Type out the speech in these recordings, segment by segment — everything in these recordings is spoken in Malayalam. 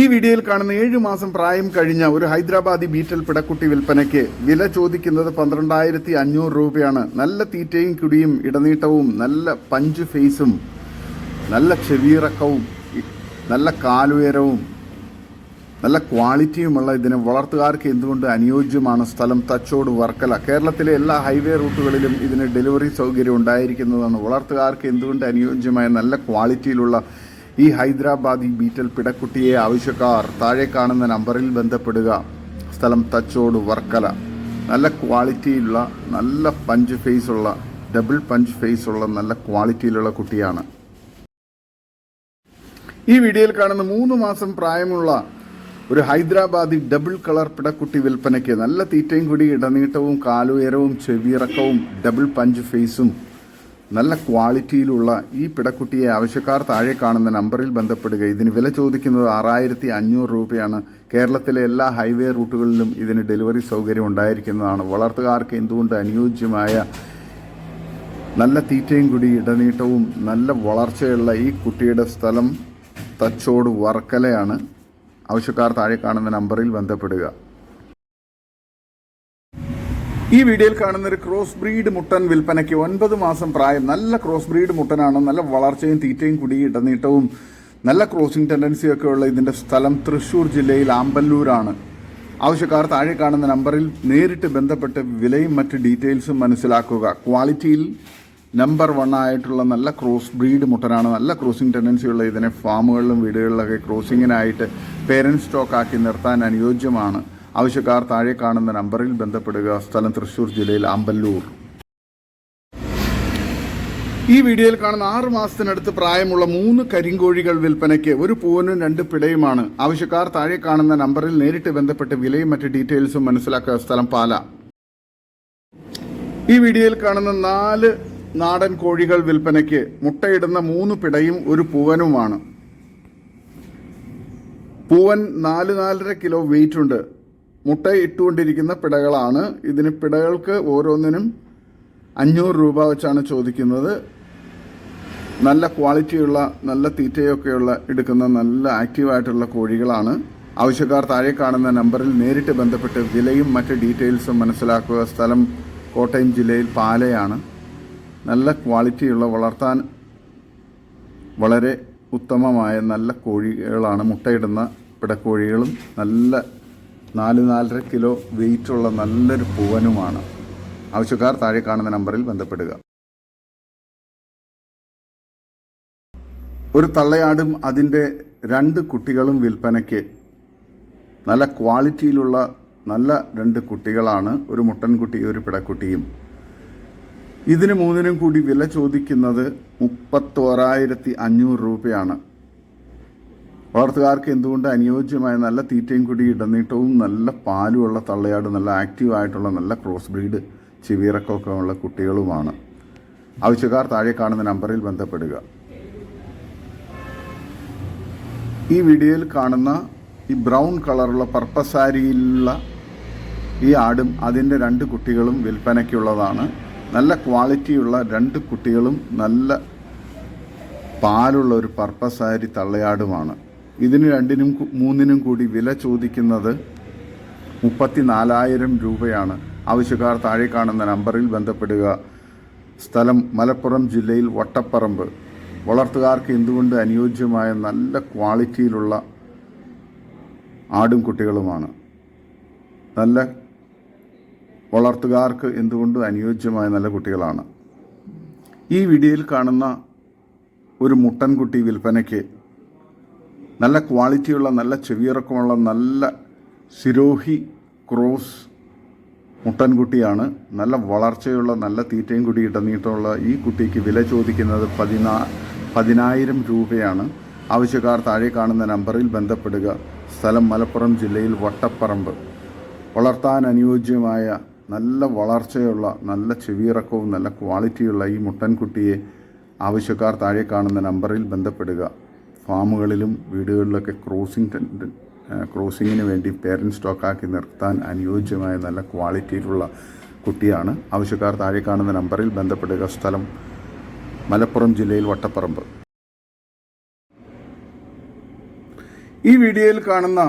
ഈ വീഡിയോയിൽ കാണുന്ന ഏഴു മാസം പ്രായം കഴിഞ്ഞ ഒരു ഹൈദരാബാദി ബീറ്റൽ പിടക്കുട്ടി വിൽപ്പനയ്ക്ക് വില ചോദിക്കുന്നത് പന്ത്രണ്ടായിരത്തി അഞ്ഞൂറ് രൂപയാണ്. നല്ല തീറ്റയും കുടിയും ഇടനീട്ടവും നല്ല പഞ്ച് ഫേസും നല്ല ചെവിയിറക്കവും നല്ല കാലുയരവും നല്ല ക്വാളിറ്റിയുമുള്ള ഇതിന് വളർത്തുകാർക്ക് എന്തുകൊണ്ട് അനുയോജ്യമാണ് സ്ഥലം തച്ചോട് വർക്കല? കേരളത്തിലെ എല്ലാ ഹൈവേ റൂട്ടുകളിലും ഇതിന് ഡെലിവറി സൗകര്യം ഉണ്ടായിരിക്കുന്നതാണ്. വളർത്തുകാർക്ക് എന്തുകൊണ്ട് അനുയോജ്യമായ നല്ല ക്വാളിറ്റിയിലുള്ള ഈ ഹൈദരാബാദി ബീറ്റൽ പിടക്കുട്ടിയെ ആവശ്യക്കാർ താഴെ കാണുന്ന നമ്പറിൽ ബന്ധപ്പെടുക. സ്ഥലം തച്ചോട് വർക്കല. നല്ല ക്വാളിറ്റിയുള്ള നല്ല പഞ്ച് ഫേസ് ഉള്ള ഡബിൾ പഞ്ച് ഫേസ് ഉള്ള നല്ല ക്വാളിറ്റിയിലുള്ള കുട്ടിയാണ്. ഈ വീഡിയോയിൽ കാണുന്ന മൂന്ന് മാസം പ്രായമുള്ള ഒരു ഹൈദരാബാദി ഡബിൾ കളർ പിടക്കുട്ടി വിൽപ്പനയ്ക്ക് നല്ല തീറ്റയും കൂടി ഇടനീട്ടവും കാലുയരവും ചെവിയിറക്കവും ഡബിൾ പഞ്ച് ഫേസും നല്ല ക്വാളിറ്റിയിലുള്ള ഈ പിടക്കുട്ടിയെ ആവശ്യക്കാർ താഴെ കാണുന്ന നമ്പറിൽ ബന്ധപ്പെടുക. ഇതിന് വില ചോദിക്കുന്നത് ആറായിരത്തി അഞ്ഞൂറ് രൂപയാണ്. കേരളത്തിലെ എല്ലാ ഹൈവേ റൂട്ടുകളിലും ഇതിന് ഡെലിവറി സൗകര്യം ഉണ്ടായിരിക്കുന്നതാണ്. വളർത്തുകാർക്ക് എന്തുകൊണ്ട് അനുയോജ്യമായ നല്ല തീറ്റയും കൂടി ഇടനീട്ടവും നല്ല വളർച്ചയുള്ള ഈ കുട്ടിയുടെ സ്ഥലം തച്ചോട് വർക്കലയാണ്. ആവശ്യക്കാർ താഴെ കാണുന്ന നമ്പറിൽ ബന്ധപ്പെടുക. ഈ വീഡിയോയിൽ കാണുന്ന ഒരു ക്രോസ് ബ്രീഡ് മുട്ടൻ വിൽപ്പനയ്ക്ക് ഒൻപത് മാസം പ്രായം. നല്ല ക്രോസ് ബ്രീഡ് മുട്ടനാണ്. നല്ല വളർച്ചയും തീറ്റയും കുടി ഇടനീട്ടവും നല്ല ക്രോസിംഗ് ടെൻഡൻസി ഒക്കെ ഉള്ള ഇതിന്റെ സ്ഥലം തൃശ്ശൂർ ജില്ലയിൽ ആമ്പല്ലൂരാണ്. ആവശ്യക്കാർ താഴെ കാണുന്ന നമ്പറിൽ നേരിട്ട് ബന്ധപ്പെട്ട് വിലയും മറ്റ് ഡീറ്റെയിൽസും മനസ്സിലാക്കുക. ക്വാളിറ്റിയിൽ നമ്പർ വൺ ആയിട്ടുള്ള നല്ല ക്രോസ് ബ്രീഡ് മുട്ടനാണ്. നല്ല ക്രോസിംഗ് ടെൻഡൻസി ഉള്ള ഇതിനെ ഫാമുകളിലും വീടുകളിലൊക്കെ ക്രോസിങ്ങിനായിട്ട് പേരന്റ് സ്റ്റോക്ക് ആക്കി നിർത്താൻ അനുയോജ്യമാണ്. ആവശ്യക്കാർ താഴെ കാണുന്ന നമ്പറിൽ ബന്ധപ്പെടുക. സ്ഥലം തൃശൂർ ജില്ലയിൽ ആമ്പല്ലൂർ ഈ വീഡിയോയിൽ കാണുന്ന ആറ് മാസത്തിനടുത്ത് പ്രായമുള്ള മൂന്ന് കരിങ്കോഴികൾ വിൽപ്പനയ്ക്ക് ഒരു പൂവനും രണ്ട് പിടയുമാണ്. ആവശ്യക്കാർ താഴെ കാണുന്ന നമ്പറിൽ നേരിട്ട് ബന്ധപ്പെട്ട് വിലയും മറ്റ് ഡീറ്റെയിൽസും മനസ്സിലാക്കുക. സ്ഥലം പാല. ഈ വീഡിയോയിൽ കാണുന്ന നാല് നാടൻ കോഴികൾ വിൽപ്പനയ്ക്ക് മുട്ടയിടുന്ന മൂന്ന് പിടയും ഒരു പൂവനുമാണ്. പൂവൻ നാല് നാലര കിലോ വെയിറ്റ് ഉണ്ട്. മുട്ട ഇട്ടുകൊണ്ടിരിക്കുന്ന പിടകളാണ്. ഇതിന് പിടകൾക്ക് ഓരോന്നിനും അഞ്ഞൂറ് രൂപ വെച്ചാണ് ചോദിക്കുന്നത്. നല്ല ക്വാളിറ്റിയുള്ള നല്ല തീറ്റയൊക്കെയുള്ള എടുക്കുന്ന നല്ല ആക്റ്റീവായിട്ടുള്ള കോഴികളാണ്. ആവശ്യക്കാർ താഴെ കാണുന്ന നമ്പറിൽ നേരിട്ട് ബന്ധപ്പെട്ട് വിലയും മറ്റ് ഡീറ്റെയിൽസും മനസ്സിലാക്കുക. സ്ഥലം കോട്ടയം ജില്ലയിൽ പാലയാണ്. നല്ല ക്വാളിറ്റിയുള്ള വളർത്താൻ വളരെ ഉത്തമമായ നല്ല കോഴികളാണ് മുട്ടയിടുന്ന പിടക്കോഴികളും. നല്ല നാല് നാലര കിലോ വെയിറ്റുള്ള നല്ലൊരു പൂവനുമാണ്. ആവശ്യക്കാർ താഴെ കാണുന്ന നമ്പറിൽ ബന്ധപ്പെടുക. ഒരു തള്ളയാടും അതിന്റെ രണ്ട് കുട്ടികളും വിൽപ്പനയ്ക്ക് നല്ല ക്വാളിറ്റിയിലുള്ള നല്ല രണ്ട് കുട്ടികളാണ്. ഒരു മുട്ടൻകുട്ടിയും ഒരു പിടക്കുട്ടിയും. ഇതിന് മൂന്നിനും കൂടി വില ചോദിക്കുന്നത് മുപ്പത്തോരായിരത്തി അഞ്ഞൂറ് രൂപയാണ്. വളർത്തുകാർക്ക് എന്തുകൊണ്ട് അനുയോജ്യമായ നല്ല തീറ്റയും കൂടി ഇടനീട്ടവും നല്ല പാലുമുള്ള തള്ളയാട് നല്ല ആക്റ്റീവായിട്ടുള്ള നല്ല ക്രോസ് ബ്രീഡ് ചെവിയിറക്കമൊക്കെ ഉള്ള കുട്ടികളുമാണ്. ആവശ്യക്കാർ താഴെ കാണുന്ന നമ്പറിൽ ബന്ധപ്പെടുക. ഈ വീഡിയോയിൽ കാണുന്ന ഈ ബ്രൗൺ കളറുള്ള പർപ്പസ് സാരിയിലുള്ള ഈ ആടും അതിന്റെ രണ്ട് കുട്ടികളും വിൽപ്പനയ്ക്കുള്ളതാണ്. നല്ല ക്വാളിറ്റിയുള്ള രണ്ട് കുട്ടികളും നല്ല പാലുള്ള ഒരു പർപ്പസ് സാരി തള്ളയാടുമാണ്. ഇതിന് രണ്ടിനും മൂന്നിനും കൂടി വില ചോദിക്കുന്നത് മുപ്പത്തി നാലായിരം രൂപയാണ്. ആവശ്യക്കാർ താഴെ കാണുന്ന നമ്പറിൽ ബന്ധപ്പെടുക. സ്ഥലം മലപ്പുറം ജില്ലയിൽ വട്ടപ്പറമ്പ്. വളർത്തുകാർക്ക് എന്തുകൊണ്ട് അനുയോജ്യമായ നല്ല ക്വാളിറ്റിയിലുള്ള ആടും കുട്ടികളുമാണ്? നല്ല വളർത്തുകാർക്ക് എന്തുകൊണ്ടും അനുയോജ്യമായ നല്ല കുട്ടികളാണ്? ഈ വീഡിയോയിൽ കാണുന്ന ഒരു മുട്ടൻകുട്ടി വിൽപ്പനയ്ക്ക് നല്ല ക്വാളിറ്റിയുള്ള നല്ല ചെവിയിറക്കമുള്ള നല്ല സിരോഹി ക്രോസ് മുട്ടൻകുട്ടിയാണ്. നല്ല വളർച്ചയുള്ള നല്ല തീറ്റയും കൂടി ഇടനീട്ടമുള്ള ഈ കുട്ടിക്ക് വില ചോദിക്കുന്നത് പതിനാ പതിനായിരം രൂപയാണ്. ആവശ്യക്കാർ താഴെ കാണുന്ന നമ്പറിൽ ബന്ധപ്പെടുക. സ്ഥലം മലപ്പുറം ജില്ലയിൽ വട്ടപ്പറമ്പ്. വളർത്താൻ അനുയോജ്യമായ നല്ല വളർച്ചയുള്ള നല്ല ചെവിയിറക്കവും നല്ല ക്വാളിറ്റിയുള്ള ഈ മുട്ടൻകുട്ടിയെ ആവശ്യക്കാർ താഴെ കാണുന്ന നമ്പറിൽ ബന്ധപ്പെടുക. ഫാമുകളിലും വീടുകളിലൊക്കെ ക്രോസിംഗ് ക്രോസിങ്ങിന് വേണ്ടി പേരന്റ് സ്റ്റോക്കാക്കി നിർത്താൻ അനുയോജ്യമായ നല്ല ക്വാളിറ്റിയിലുള്ള കുട്ടിയാണ്. ആവശ്യക്കാർ താഴെ കാണുന്ന നമ്പറിൽ ബന്ധപ്പെടുക. സ്ഥലം മലപ്പുറം ജില്ലയിൽ വട്ടപ്പറമ്പ്. ഈ വീഡിയോയിൽ കാണുന്ന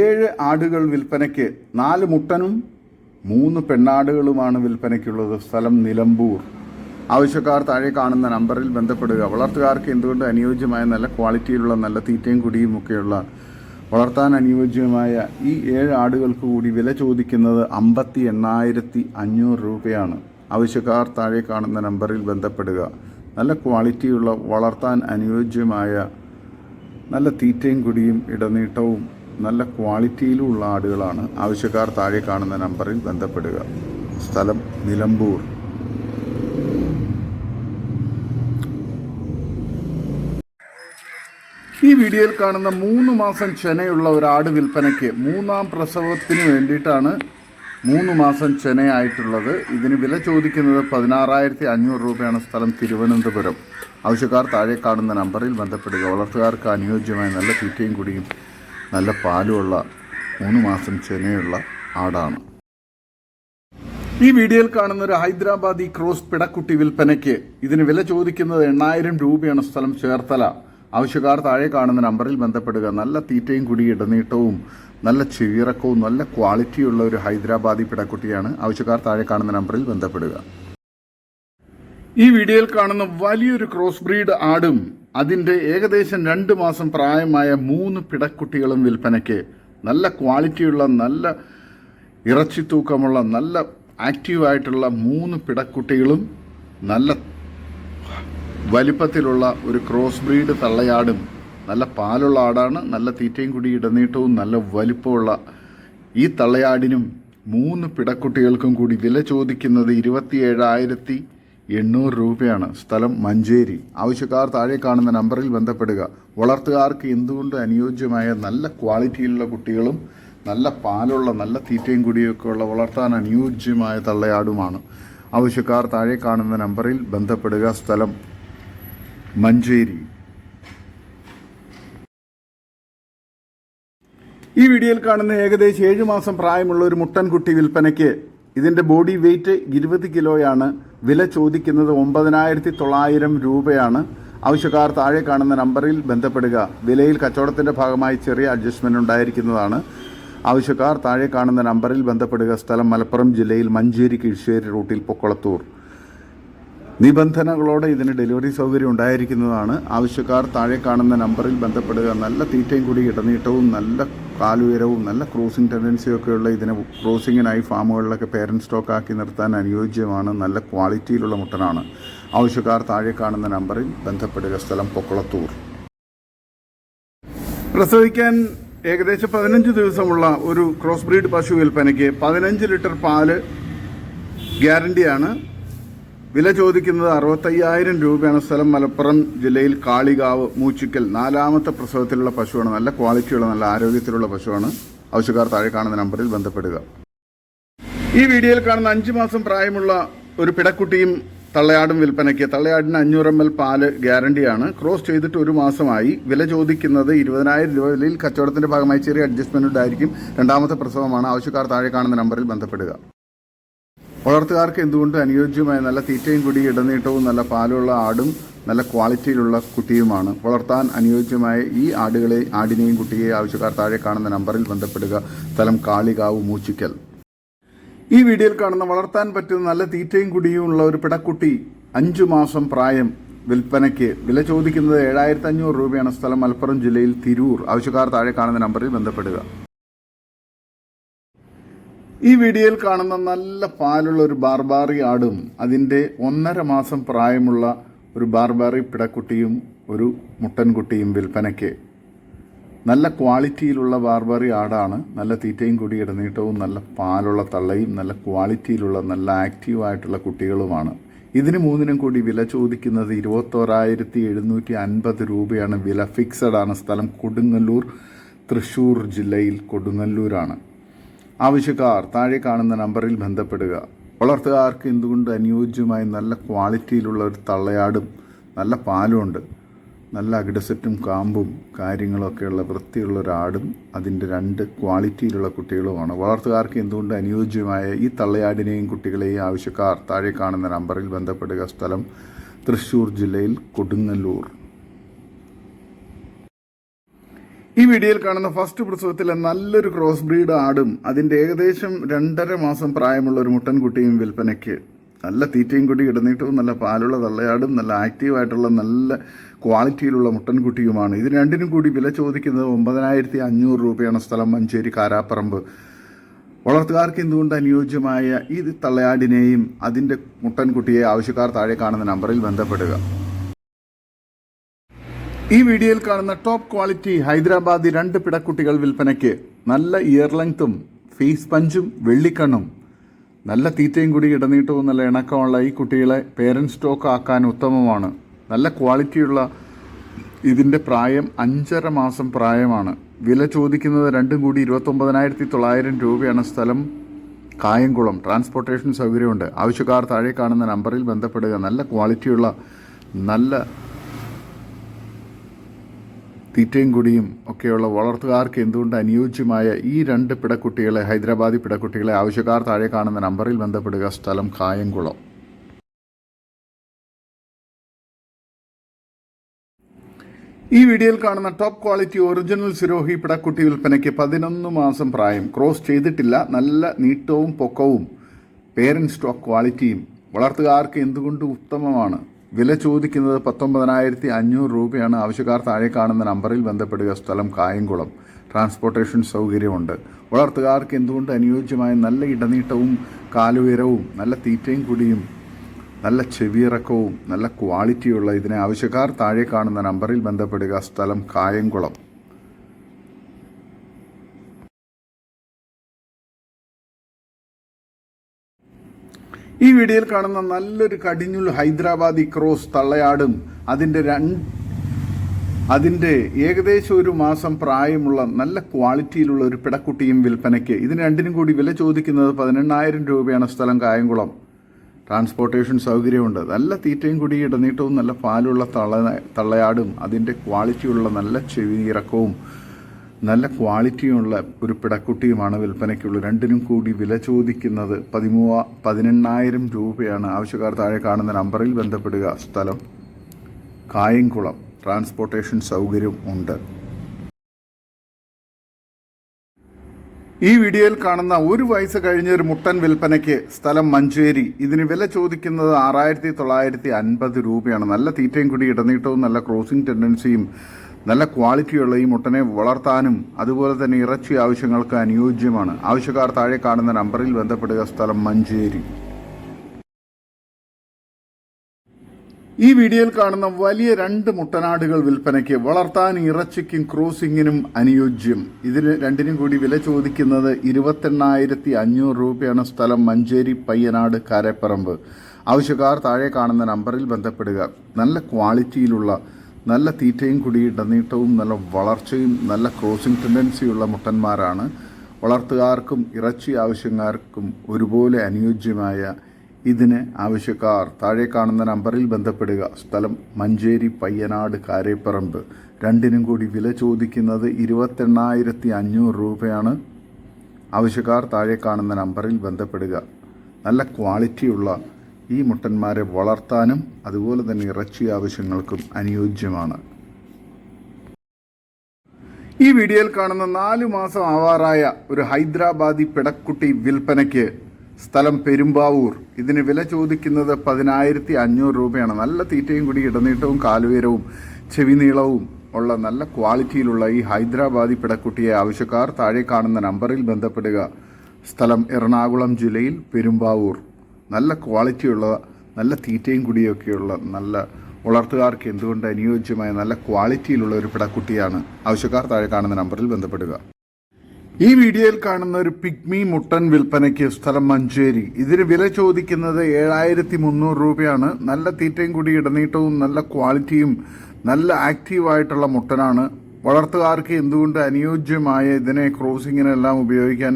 ഏഴ് ആടുകൾ വിൽപ്പനയ്ക്ക് നാല് മുട്ടനും മൂന്ന് പെണ്ണാടുകളുമാണ് വിൽപ്പനയ്ക്കുള്ളത്. സ്ഥലം നിലമ്പൂർ. ആവശ്യക്കാർ താഴെ കാണുന്ന നമ്പറിൽ ബന്ധപ്പെടുക. വളർത്തുകാർക്ക് എന്തുകൊണ്ട് അനുയോജ്യമായ നല്ല ക്വാളിറ്റിയിലുള്ള നല്ല തീറ്റയും കുടിയും ഒക്കെയുള്ള വളർത്താൻ അനുയോജ്യമായ ഈ ഏഴ് ആടുകൾക്ക് കൂടി വില ചോദിക്കുന്നത് അമ്പത്തി എണ്ണായിരത്തി അഞ്ഞൂറ് രൂപയാണ്. ആവശ്യക്കാർ താഴെ കാണുന്ന നമ്പറിൽ ബന്ധപ്പെടുക. നല്ല ക്വാളിറ്റിയുള്ള വളർത്താൻ അനുയോജ്യമായ നല്ല തീറ്റയും കുടിയും ഇടനീട്ടവും നല്ല ക്വാളിറ്റിയിലുള്ള ആടുകളാണ്. ആവശ്യക്കാർ താഴെ കാണുന്ന നമ്പറിൽ ബന്ധപ്പെടുക. സ്ഥലം നിലമ്പൂർ. ഈ വീഡിയോയിൽ കാണുന്ന മൂന്ന് മാസം ചെനയുള്ള ആട് വിൽപ്പനയ്ക്ക് മൂന്നാം പ്രസവത്തിന് വേണ്ടിയിട്ടാണ് മൂന്ന് മാസം ചെനയായിട്ടുള്ളത്. ഇതിന് വില ചോദിക്കുന്നത് പതിനാറായിരത്തി അഞ്ഞൂറ് രൂപയാണ്. സ്ഥലം തിരുവനന്തപുരം. ആവശ്യക്കാർ താഴെ കാണുന്ന നമ്പറിൽ ബന്ധപ്പെടുക. വളർത്തുകാർക്ക് അനുയോജ്യമായ നല്ല തീറ്റയും കുടിയും നല്ല പാലുമുള്ള മൂന്ന് മാസം ചെനയുള്ള ആടാണ്. ഈ വീഡിയോയിൽ കാണുന്ന ഒരു ഹൈദരാബാദി ക്രോസ് പിടക്കുട്ടി വിൽപ്പനയ്ക്ക് ഇതിന് വില ചോദിക്കുന്നത് എണ്ണായിരം രൂപയാണ്. സ്ഥലം ചേർത്തല. ആവശ്യക്കാർ താഴെ കാണുന്ന നമ്പറിൽ ബന്ധപ്പെടുക. നല്ല തീറ്റയും കുടി ഇടനീട്ടവും നല്ല ചെവിയിറക്കവും നല്ല ക്വാളിറ്റിയുള്ള ഒരു ഹൈദരാബാദി പിടക്കുട്ടിയാണ് ആവശ്യക്കാർ താഴെ കാണുന്ന നമ്പറിൽ ബന്ധപ്പെടുക. ഈ വീഡിയോയിൽ കാണുന്ന വലിയൊരു ക്രോസ് ബ്രീഡ് ആടും അതിന്റെ ഏകദേശം രണ്ട് മാസം പ്രായമായ മൂന്ന് പിടക്കുട്ടികളും വിൽപ്പനയ്ക്ക് നല്ല ക്വാളിറ്റിയുള്ള നല്ല ഇറച്ചി തൂക്കമുള്ള നല്ല ആക്റ്റീവായിട്ടുള്ള മൂന്ന് പിടക്കുട്ടികളും നല്ല വലിപ്പത്തിലുള്ള ഒരു ക്രോസ് ബ്രീഡ് തള്ളയാടും നല്ല പാലുള്ള ആടാണ് നല്ല തീറ്റയും കൂടി ഇടനീട്ടവും നല്ല വലിപ്പമുള്ള ഈ തള്ളയാടിനും മൂന്ന് പിടക്കുട്ടികൾക്കും കൂടി വില ചോദിക്കുന്നത് ഇരുപത്തിയേഴായിരത്തി എണ്ണൂറ് രൂപയാണ്. സ്ഥലം മഞ്ചേരി. ആവശ്യക്കാർ താഴെ കാണുന്ന നമ്പറിൽ ബന്ധപ്പെടുക. വളർത്തുകാർക്ക് എന്തുകൊണ്ട് അനുയോജ്യമായ നല്ല ക്വാളിറ്റിയിലുള്ള കുട്ടികളും നല്ല പാലുള്ള നല്ല തീറ്റയും കുടിയൊക്കെ ഉള്ള വളർത്താൻ അനുയോജ്യമായ തള്ളയാടുമാണ്. ആവശ്യക്കാർ താഴെ കാണുന്ന നമ്പറിൽ ബന്ധപ്പെടുക. സ്ഥലം മഞ്ചേരി. ഈ വീഡിയോയിൽ കാണുന്ന ഏകദേശം ഏഴു മാസം പ്രായമുള്ള ഒരു മുട്ടൻകുട്ടി വിൽപ്പനയ്ക്ക് ഇതിന്റെ ബോഡി വെയിറ്റ് ഇരുപത് കിലോയാണ്. വില ചോദിക്കുന്നത് ഒമ്പതിനായിരത്തി തൊള്ളായിരം രൂപയാണ്. ആവശ്യക്കാർ താഴെ കാണുന്ന നമ്പറിൽ ബന്ധപ്പെടുക. വിലയിൽ കച്ചവടത്തിന്റെ ഭാഗമായി ചെറിയ അഡ്ജസ്റ്റ്മെന്റ് ഉണ്ടായിരിക്കുന്നതാണ്. ആവശ്യക്കാർ താഴെ കാണുന്ന നമ്പറിൽ ബന്ധപ്പെടുക. സ്ഥലം മലപ്പുറം ജില്ലയിൽ മഞ്ചേരി കിഴിശ്ശേരി റൂട്ടിൽ പൊക്കുളത്തൂർ. നിബന്ധനകളോടെ ഇതിന് ഡെലിവറി സൗകര്യം ഉണ്ടായിരിക്കുന്നതാണ്. ആവശ്യക്കാർ താഴെ കാണുന്ന നമ്പറിൽ ബന്ധപ്പെടുക. നല്ല തീറ്റയും കൂടി ഇടനീട്ടവും നല്ല കാലുയരവും നല്ല ക്രോസിംഗ് ടെൻഡൻസിയൊക്കെയുള്ള ഇതിനെ ക്രോസിങ്ങിനായി ഫാമുകളിലൊക്കെ സ്റ്റോക്ക് ആക്കി നിർത്താൻ അനുയോജ്യമാണ്. നല്ല ക്വാളിറ്റിയിലുള്ള മുട്ടനാണ്. ആവശ്യക്കാർ താഴെ കാണുന്ന നമ്പറിൽ ബന്ധപ്പെടുക. സ്ഥലം പൊക്കുളത്തൂർ. പ്രസവിക്കാൻ ഏകദേശം പതിനഞ്ച് ദിവസമുള്ള ഒരു ക്രോസ് ബ്രീഡ് പശു വിൽപ്പനയ്ക്ക് പതിനഞ്ച് ലിറ്റർ പാൽ ഗ്യാരണ്ടിയാണ്. വില ചോദിക്കുന്നത് അറുപത്തയ്യായിരം രൂപയാണ് സ്ഥലം മലപ്പുറം ജില്ലയിൽ കാളികാവ് മൂച്ചിക്കൽ. നാലാമത്തെ പ്രസവത്തിലുള്ള പശുവാണ്. നല്ല ക്വാളിറ്റിയുള്ള നല്ല ആരോഗ്യത്തിലുള്ള പശുവാണ്. ആവശ്യക്കാർ താഴെ കാണുന്ന നമ്പറിൽ ബന്ധപ്പെടുക. ഈ വീഡിയോയിൽ കാണുന്ന അഞ്ച് മാസം പ്രായമുള്ള ഒരു പിടക്കുട്ടിയും തള്ളയാടും വിൽപ്പനയ്ക്ക് തള്ളയാടിന് അഞ്ഞൂറ് എം എൽ പാൽ ഗ്യാരണ്ടിയാണ്. ക്രോസ് ചെയ്തിട്ട് ഒരു മാസമായി വില ചോദിക്കുന്നത് ഇരുപതിനായിരം രൂപ. വിലയിൽ കച്ചവടത്തിന്റെ ഭാഗമായി ചെറിയ അഡ്ജസ്റ്റ്മെന്റ് ഉണ്ടായിരിക്കും. രണ്ടാമത്തെ പ്രസവമാണ്. ആവശ്യക്കാർ താഴെ കാണുന്ന നമ്പറിൽ ബന്ധപ്പെടുക. വളർത്തുകാർക്ക് എന്തുകൊണ്ട് അനുയോജ്യമായ നല്ല തീറ്റയും കൂടി ഇടനീട്ടവും നല്ല പാലുള്ള ആടും നല്ല ക്വാളിറ്റിയിലുള്ള കുട്ടിയുമാണ്? വളർത്താൻ അനുയോജ്യമായ ഈ ആടുകളെ ആടിനെയും കുട്ടിയെ ആവശ്യക്കാർ താഴെ കാണുന്ന നമ്പറിൽ ബന്ധപ്പെടുക. സ്ഥലം കാളികാവ് മൂച്ചിക്കൽ. ഈ വീഡിയോയിൽ കാണുന്ന വളർത്താൻ പറ്റുന്ന നല്ല തീറ്റയും കുടിയും ഉള്ള ഒരു പിടക്കുട്ടി അഞ്ചു മാസം പ്രായം വിൽപ്പനയ്ക്ക് വില ചോദിക്കുന്നത് ഏഴായിരത്തി അഞ്ഞൂറ് രൂപയാണ്. സ്ഥലം മലപ്പുറം ജില്ലയിൽ തിരൂർ. ആവശ്യക്കാർ താഴെ കാണുന്ന നമ്പറിൽ ബന്ധപ്പെടുക. ഈ വീഡിയോയിൽ കാണുന്ന നല്ല പാലുള്ള ഒരു ബാർബാറി ആടും അതിന്റെ ഒന്നര മാസം പ്രായമുള്ള ഒരു ബാർബാറി പിടക്കുട്ടിയും ഒരു മുട്ടൻകുട്ടിയും വിൽപ്പനയ്ക്ക്. നല്ല ക്വാളിറ്റിയിലുള്ള ബാർബാറി ആടാണ്. നല്ല തീറ്റയും കൂടി ഇടനീട്ടവും നല്ല പാലുള്ള തള്ളയും നല്ല ക്വാളിറ്റിയിലുള്ള നല്ല ആക്റ്റീവായിട്ടുള്ള കുട്ടികളുമാണ്. ഇതിന് മൂന്നിനും കൂടി വില ചോദിക്കുന്നത് ഇരുപത്തോരായിരത്തി എഴുന്നൂറ്റി അൻപത് രൂപയാണ്. വില ഫിക്സഡ് ആണ് സ്ഥലം കൊടുങ്ങല്ലൂർ തൃശ്ശൂർ ജില്ലയിൽ കൊടുങ്ങല്ലൂരാണ്. ആവശ്യക്കാർ താഴെ കാണുന്ന നമ്പറിൽ ബന്ധപ്പെടുക. വളർത്തുകാർക്ക് എന്തുകൊണ്ട് അനുയോജ്യമായി നല്ല ക്വാളിറ്റിയിലുള്ള ഒരു തള്ളയാടും നല്ല പാലുമുണ്ട് നല്ല അകിടസെറ്റും കാമ്പും കാര്യങ്ങളൊക്കെയുള്ള വൃത്തിയുള്ള ഒരാടും അതിന്റെ രണ്ട് ക്വാളിറ്റിയിലുള്ള കുട്ടികളുമാണ്. വളർത്തുകാർക്ക് എന്തുകൊണ്ട് അനുയോജ്യമായ ഈ തള്ളയാടിനെയും കുട്ടികളെയും ആവശ്യക്കാർ താഴെ കാണുന്ന നമ്പറിൽ ബന്ധപ്പെടുക. സ്ഥലം തൃശ്ശൂർ ജില്ലയിൽ കൊടുങ്ങല്ലൂർ. ഈ വീഡിയോയിൽ കാണുന്ന ഫസ്റ്റ് പ്രസവത്തിലെ നല്ലൊരു ക്രോസ് ബ്രീഡ് ആടും അതിന്റെ ഏകദേശം രണ്ടര മാസം പ്രായമുള്ള ഒരു മുട്ടൻകുട്ടിയും വിൽപ്പനയ്ക്ക്. നല്ല തീറ്റയും കൂടി ഇടനീട്ടവും നല്ല പാലുള്ള തള്ളയാടും നല്ല ആക്റ്റീവായിട്ടുള്ള നല്ല ക്വാളിറ്റിയിലുള്ള മുട്ടൻകുട്ടിയുമാണ്. ഇത് രണ്ടിനും കൂടി വില ചോദിക്കുന്നത് ഒമ്പതിനായിരത്തി അഞ്ഞൂറ് രൂപയാണ് സ്ഥലം മഞ്ചേരി കാരാപ്പറമ്പ്. വളർത്തുകാർക്ക് എന്തുകൊണ്ട് അനുയോജ്യമായ ഈ തള്ളയാടിനെയും അതിന്റെ മുട്ടൻകുട്ടിയെ ആവശ്യക്കാർ താഴെ കാണുന്ന നമ്പറിൽ ബന്ധപ്പെടുക? ഈ വീഡിയോയിൽ കാണുന്ന ടോപ്പ് ക്വാളിറ്റി ഹൈദരാബാദി രണ്ട് പിടക്കുട്ടികൾ വിൽപ്പനയ്ക്ക് നല്ല ഇയർ ലെങ്ത്തും ഫേസ് പഞ്ചും വെള്ളിക്കണ്ണും. നല്ല തീറ്റയും കൂടി ഇടനീട്ടവും നല്ല ഇണക്കമുള്ള ഈ കുട്ടികളെ പേരന്റ് സ്റ്റോക്ക് ആക്കാൻ ഉത്തമമാണ്. നല്ല ക്വാളിറ്റിയുള്ള ഇതിന്റെ പ്രായം അഞ്ചര മാസം പ്രായമാണ്. വില ചോദിക്കുന്നത് രണ്ടും കൂടി ഇരുപത്തൊമ്പതിനായിരത്തി തൊള്ളായിരം രൂപയാണ് സ്ഥലം. കായംകുളം ട്രാൻസ്പോർട്ടേഷൻ സൗകര്യമുണ്ട്. ആവശ്യക്കാർ താഴെ കാണുന്ന നമ്പറിൽ ബന്ധപ്പെടുക. നല്ല ക്വാളിറ്റിയുള്ള നല്ല തീറ്റയും കുടിയും ഒക്കെയുള്ള വളർത്തുകാർക്ക് എന്തുകൊണ്ട് അനുയോജ്യമായ ഈ രണ്ട് പിടക്കുട്ടികളെ ഹൈദരാബാദി പിടക്കുട്ടികളെ ആവശ്യക്കാർ താഴെ കാണുന്ന നമ്പറിൽ ബന്ധപ്പെടുക? സ്ഥലം കായംകുളം. ഈ വീഡിയോയിൽ കാണുന്ന ടോപ്പ് ക്വാളിറ്റി ഒറിജിനൽ സിരോഹി പിടക്കുട്ടി വിൽപ്പനയ്ക്ക് പതിനൊന്ന് മാസം പ്രായം. ക്രോസ് ചെയ്തിട്ടില്ല. നല്ല നീട്ടവും പൊക്കവും പേരന്റ് സ്റ്റോക്ക് ക്വാളിറ്റിയും വളർത്തുകാർക്ക് എന്തുകൊണ്ട് ഉത്തമമാണ്? വില ചോദിക്കുന്നത് പത്തൊമ്പതിനായിരത്തി അഞ്ഞൂറ് രൂപയാണ്. ആവശ്യക്കാർ താഴെ കാണുന്ന നമ്പറിൽ ബന്ധപ്പെടുക. സ്ഥലം കായംകുളം. ട്രാൻസ്പോർട്ടേഷൻ സൗകര്യമുണ്ട്. വളർത്തുകാർക്ക് എന്തുകൊണ്ട് അനുയോജ്യമായ നല്ല ഇടനീട്ടവും കാലുയരവും നല്ല തീറ്റയും കുടിയും നല്ല ചെവിയിറക്കവും നല്ല ക്വാളിറ്റിയുള്ള ഇതിനെ ആവശ്യക്കാർ താഴെ കാണുന്ന നമ്പറിൽ ബന്ധപ്പെടുക. സ്ഥലം കായംകുളം. ഈ വീഡിയോയിൽ കാണുന്ന നല്ലൊരു കടിഞ്ഞുൽ ഹൈദരാബാദി ക്രോസ് തള്ളയാടും അതിന്റെ രണ്ട് അതിന്റെ ഏകദേശം ഒരു മാസം പ്രായമുള്ള നല്ല ക്വാളിറ്റിയിലുള്ള ഒരു പിടക്കുട്ടിയും വിൽപ്പനയ്ക്ക്. ഇതിന് രണ്ടിനും കൂടി വില ചോദിക്കുന്നത് പതിനെണ്ണായിരം രൂപയാണ് സ്ഥലം കായംകുളം. ട്രാൻസ്പോർട്ടേഷൻ സൗകര്യമുണ്ട്. നല്ല തീറ്റയും കൂടി ഇടനീട്ടവും നല്ല പാലുള്ള തള്ള തള്ളയാടും അതിന്റെ ക്വാളിറ്റിയുള്ള നല്ല ചെവി ഇറക്കവും നല്ല ക്വാളിറ്റിയുള്ള ഒരു പിടക്കുട്ടിയുമാണ് വിൽപ്പനയ്ക്കുള്ളത് രണ്ടിനും കൂടി വില ചോദിക്കുന്നത് പതിമൂവ പതിനെണ്ണായിരം രൂപയാണ്. ആവശ്യക്കാർ താഴെ കാണുന്ന നമ്പറിൽ ബന്ധപ്പെടുക. സ്ഥലം കായംകുളം. ട്രാൻസ്പോർട്ടേഷൻ സൗകര്യം ഉണ്ട്. ഈ വീഡിയോയിൽ കാണുന്ന ഒരു വയസ്സ് കഴിഞ്ഞ ഒരു മുട്ടൻ വിൽപ്പനയ്ക്ക് സ്ഥലം മഞ്ചേരി. ഇതിന് വില ചോദിക്കുന്നത് ആറായിരത്തി തൊള്ളായിരത്തി അൻപത് രൂപയാണ്. നല്ല തീറ്റയും കൂടി ഇടനീട്ടവും നല്ല ക്രോസിംഗ് ടെൻഡൻസിയും നല്ല ക്വാളിറ്റിയുള്ള ഈ മുട്ടനെ വളർത്താനും അതുപോലെ തന്നെ ഇറച്ചി ആവശ്യങ്ങൾക്ക് അനുയോജ്യമാണ്. ആവശ്യക്കാർ താഴെ കാണുന്ന നമ്പറിൽ ബന്ധപ്പെടുക. സ്ഥലം മഞ്ചേരി. ഈ വീഡിയോയിൽ കാണുന്ന വലിയ രണ്ട് മുട്ടനാടുകൾ വിൽപ്പനയ്ക്ക് വളർത്താൻ ഇറച്ചിക്കും ക്രോസിങ്ങിനും അനുയോജ്യം. ഇതിന് രണ്ടിനും കൂടി വില ചോദിക്കുന്നത് ഇരുപത്തെണ്ണായിരത്തി അഞ്ഞൂറ് രൂപയാണ്. സ്ഥലം മഞ്ചേരി പയ്യനാട് കാരപ്പറമ്പ്. ആവശ്യക്കാർ താഴെ കാണുന്ന നമ്പറിൽ ബന്ധപ്പെടുക. നല്ല ക്വാളിറ്റിയിലുള്ള നല്ല തീറ്റയും കുടി ഇടനീട്ടവും നല്ല വളർച്ചയും നല്ല ക്രോസിംഗ് ടെൻഡൻസിയുള്ള മുട്ടന്മാരാണ്. വളർത്തുകാർക്കും ഇറച്ചി ആവശ്യക്കാർക്കും ഒരുപോലെ അനുയോജ്യമായ ഇതിന് ആവശ്യക്കാർ താഴെ കാണുന്ന നമ്പറിൽ ബന്ധപ്പെടുക. സ്ഥലം മഞ്ചേരി പയ്യനാട് കാരേപ്പറമ്പ്. രണ്ടിനും കൂടി വില ചോദിക്കുന്നത് ഇരുപത്തെണ്ണായിരത്തി അഞ്ഞൂറ് രൂപയാണ്. ആവശ്യക്കാർ താഴെ കാണുന്ന നമ്പറിൽ ബന്ധപ്പെടുക. നല്ല ക്വാളിറ്റിയുള്ള ഈ മുട്ടന്മാരെ വളർത്താനും അതുപോലെ തന്നെ ഇറച്ചി ആവശ്യങ്ങൾക്കും അനുയോജ്യമാണ്. ഈ വീഡിയോയിൽ കാണുന്ന നാലു മാസം ആവാറായ ഒരു ഹൈദരാബാദി പിടക്കുട്ടി വിൽപ്പനയ്ക്ക് സ്ഥലം പെരുമ്പാവൂർ. ഇതിന് വില ചോദിക്കുന്നത് പതിനായിരത്തി അഞ്ഞൂറ് രൂപയാണ്. നല്ല തീറ്റയും കൂടി ഇടനീട്ടവും കാലുയരവും ചെവി നീളവും ഉള്ള നല്ല ക്വാളിറ്റിയിലുള്ള ഈ ഹൈദരാബാദി പിടക്കുട്ടിയെ ആവശ്യക്കാർ താഴെ കാണുന്ന നമ്പറിൽ ബന്ധപ്പെടുക. സ്ഥലം എറണാകുളം ജില്ലയിൽ പെരുമ്പാവൂർ. നല്ല ക്വാളിറ്റിയുള്ള നല്ല തീറ്റയും കുടിയൊക്കെയുള്ള നല്ല വളർത്തുകാർക്ക് എന്തുകൊണ്ട് അനുയോജ്യമായ നല്ല ക്വാളിറ്റിയിലുള്ള ഒരു പിടക്കുട്ടിയാണ് ആവശ്യക്കാർ താഴെ കാണുന്ന നമ്പറിൽ ബന്ധപ്പെടുക. ഈ വീഡിയോയിൽ കാണുന്ന ഒരു പിഗ്മി മുട്ടൻ വിൽപ്പനയ്ക്ക് സ്ഥലം മഞ്ചേരി. ഇതിന് വില ചോദിക്കുന്നത് ഏഴായിരത്തി മുന്നൂറ് രൂപയാണ്. നല്ല തീറ്റയും കൂടി ഇടനീട്ടവും നല്ല ക്വാളിറ്റിയും നല്ല ആക്റ്റീവായിട്ടുള്ള മുട്ടനാണ്. വളർത്തുകാർക്ക് എന്തുകൊണ്ട് അനുയോജ്യമായ ഇതിനെ ക്രോസിങ്ങിനെല്ലാം ഉപയോഗിക്കാൻ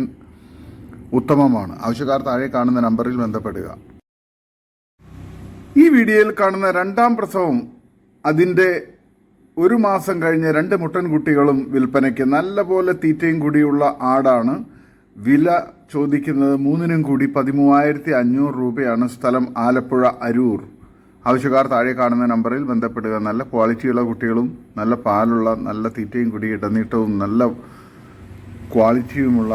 ഉത്തമമാണ്. ആവശ്യക്കാർ താഴെ കാണുന്ന നമ്പറിൽ ബന്ധപ്പെടുക. ഈ വീഡിയോയിൽ കാണുന്ന രണ്ടാം പ്രസവം അതിന്റെ ഒരു മാസം കഴിഞ്ഞ് രണ്ട് മുട്ടൻ കുട്ടികളും വിൽപ്പനയ്ക്ക് നല്ലപോലെ തീറ്റയും കൂടിയുള്ള ആടാണ്. വില ചോദിക്കുന്നത് മൂന്നിനും കൂടി പതിമൂവായിരത്തി അഞ്ഞൂറ് രൂപയാണ്. സ്ഥലം ആലപ്പുഴ അരൂർ. ആവശ്യക്കാർ താഴെ കാണുന്ന നമ്പറിൽ ബന്ധപ്പെടുക. നല്ല ക്വാളിറ്റിയുള്ള കുട്ടികളും നല്ല പാലുള്ള നല്ല തീറ്റയും കൂടി ഇടനീട്ടവും നല്ല ക്വാളിറ്റിയുമുള്ള